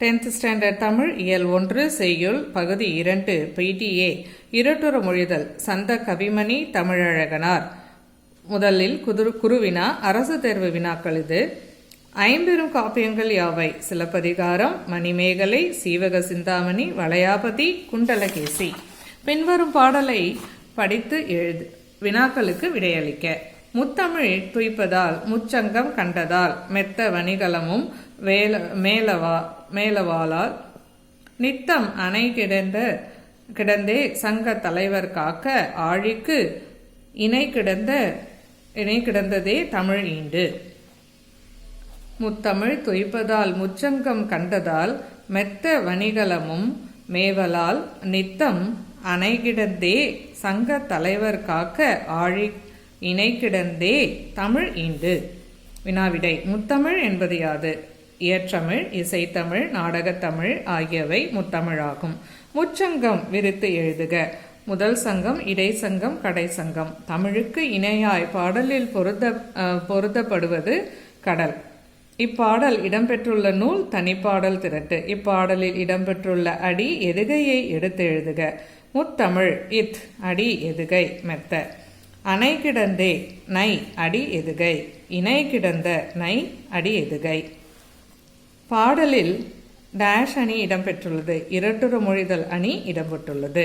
Tenth standard Tamil இயல் ஒன்று செய்யுள் பகுதி இரண்டு பிடிஏ இருட்டுற மொழிதல் சந்த கவிமணி தமிழழகனார். முதலில் குதுரு குருவினா அரசு தேர்வு வினாக்கள் இது. ஐம்பெரும் காப்பியங்கள் யாவை? சிலப்பதிகாரம் மணிமேகலை சீவக சிந்தாமணி வளையாபதி குண்டலகேசி. பின்வரும் பாடலை படித்து எழுது வினாக்களுக்கு விடையளிக்க. முத்தமிழ் துய்ப்பதால் முச்சங்கம் கண்டதால் மெத்த வணிகலமும் வேல மேலவா மேலவாளால் நித்தம் அணை கிடந்த கிடந்தே சங்க தலைவர் காக்க ஆழிக்கு இணை கிடந்த இணை கிடந்ததே தமிழ் ஈண்டு. முத்தமிழ் துய்ப்பதால் முச்சங்கம் கண்டதால் மெத்த வணிகலமும் மேவலால் நித்தம் அணை கிடந்தே சங்க தலைவர் காக்க ஆழி இணை கிடந்தே தமிழ் ஈண்டு. வினாவிடை முத்தமிழ் என்பது யாது? இயற்றமிழ் இசைத்தமிழ் நாடகத்தமிழ் ஆகியவை முத்தமிழாகும். முச்சங்கம் விரித்து எழுதுக. முதல் சங்கம் இடைச்சங்கம் கடை சங்கம். தமிழுக்கு இணையாய் பாடலில் பொருத்த பொருத்தப்படுவது கடல். இப்பாடல் இடம்பெற்றுள்ள நூல் தனிப்பாடல் திரட்டு. இப்பாடலில் இடம்பெற்றுள்ள அடி எதுகையை எடுத்து எழுதுக. முத்தமிழ் இத் அடி எதுகை மெத்த. அணை கிடந்தே நை அடி எதுகை. இணை கிடந்த நை அடி எதுகை. பாடலில் டேஷ் அணி இடம்பெற்றுள்ளது. இரட்டுற மொழிதல் அணி இடம்பெற்றுள்ளது.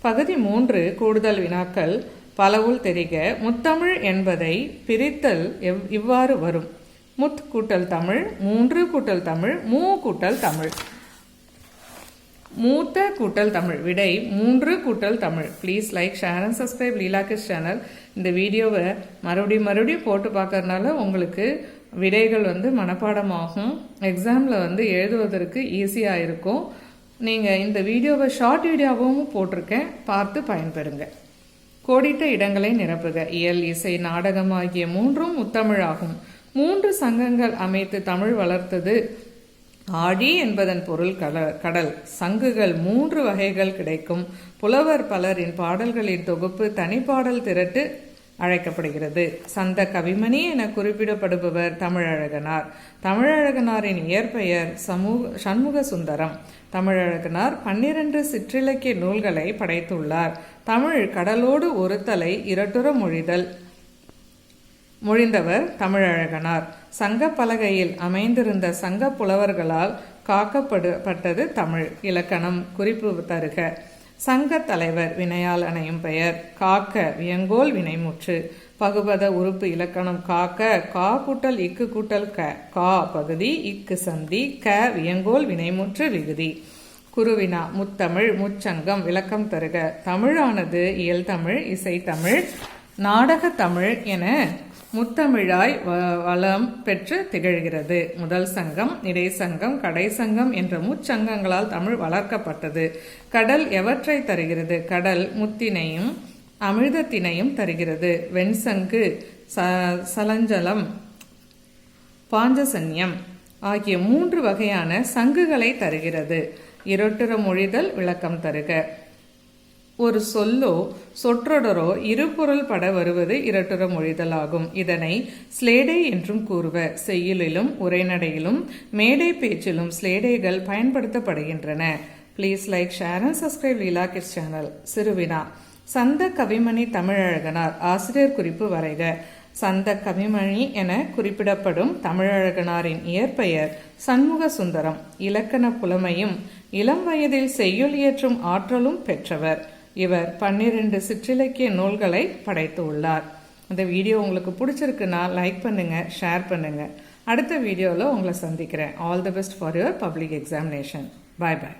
பகுதி மூன்று கூடுதல் வினாக்கள். பலவுள் தெரிக முத்தமிழ் என்பதை பிரித்தல் எவ் இவ்வாறு வரும். முத் கூட்டல் தமிழ் மூன்று கூட்டல் தமிழ் மூ கூட்டல் தமிழ். மூத்த கூட்டல் தமிழ் விடை மூன்று கூட்டல் Tamil. Please like share and subscribe Leela kids channel இந்த வீடியோவை மறுபடியும் மறுபடியும் போட்டு பார்க்கறதுனால உங்களுக்கு விடைகள் வந்து மனப்பாடமாகும். எக்ஸாமில் வந்து எழுதுவதற்கு ஈஸியாக இருக்கும். நீங்கள் இந்த வீடியோவை ஷார்ட் வீடியோவும் போட்டிருக்கேன். பார்த்து பயன்பெறுங்க. கோடிட்ட இடங்களை நிரப்புக. இயல் இசை நாடகம் ஆகிய மூன்றும் முத்தமிழாகும். மூன்று சங்கங்கள் அமைத்து தமிழ் வளர்த்தது ஆடி என்பதன் பொருள் கடல். சங்குகள் மூன்று வகைகள் கிடைக்கும். புலவர் பலரின் பாடல்களின் தொகுப்பு தனிப்பாடல் திரட்டு அழைக்கப்படுகிறது. சந்த கவிமணி என குறிப்பிடப்படுபவர் தமிழழகனார். தமிழழகனாரின் இயற்பெயர் சமூக சண்முக சுந்தரம். தமிழழகனார் பன்னிரண்டு சிற்றிலக்கிய நூல்களை படைத்துள்ளார். தமிழ் கடலோடு ஒருத்தலை இரட்டுற மொழிதல். மொழிந்தவர் தமிழழகனார். சங்க பலகையில் அமைந்திருந்த சங்க புலவர்களால் காக்கப்படப்பட்டது தமிழ் இலக்கணம் குறிப்பு தருக. சங்க தலைவர் வினையால் அணையும் பெயர் காக்க வியங்கோல் வினைமுற்று. பகுபத உறுப்பு இலக்கணம் காக்க கா கூட்டல் இக்கு கூட்டல் க கா பகுதி இக்கு சந்தி க வியங்கோல் வினைமுற்று விகுதி. குருவினா முத்தமிழ் முச்சங்கம் விளக்கம் தருக. தமிழானது இயல் தமிழ் இசைத்தமிழ் நாடகத்தமிழ் என முத்தமிழாய் வளம் பெற்று திகழ்கிறது. முதல் சங்கம் இடைச்சங்கம் கடை சங்கம் என்ற முச்சங்கங்களால் தமிழ் வளர்க்கப்பட்டது. கடல் எவற்றை தருகிறது? கடல் முத்தினையும் அமிர்தத்தினையும் தருகிறது. வெண்சங்கு சலஞ்சலம் பாஞ்சசன்யம் ஆகிய மூன்று வகையான சங்குகளை தருகிறது. இரட்டுற மொழிதல் விளக்கம் தருக. ஒரு சொல்லோ சொற்றொடரோ இருபொருள் பட வருவது இரட்டுற மொழிதலாகும். இதனை ஸ்லேடை என்றும் கூறுவர் செய்யுளிலும் உரைநடையிலும் மேடை பேச்சிலும் ஸ்லேடைகள் பயன்படுத்தப்படுகின்றன. Please like share and subscribe Leela kids channel சிறுவினா சந்த கவிமணி தமிழழகனார் ஆசிரியர் குறிப்பு வரைக. சந்த கவிமணி என குறிப்பிடப்படும் தமிழழகனாரின் இயற்பெயர் சண்முக சுந்தரம். இலக்கண புலமையும் இளம் வயதில் செய்யுள் இயற்றும் ஆற்றலும் பெற்றவர். இவர் பன்னிரண்டு சிற்றிலக்கிய நூல்களை படைத்து உள்ளார். இந்த வீடியோ உங்களுக்கு பிடிச்சிருக்குன்னா லைக் பண்ணுங்கள் ஷேர் பண்ணுங்கள் அடுத்த வீடியோவில் உங்களை சந்திக்கிறேன். All the best for your public examination bye bye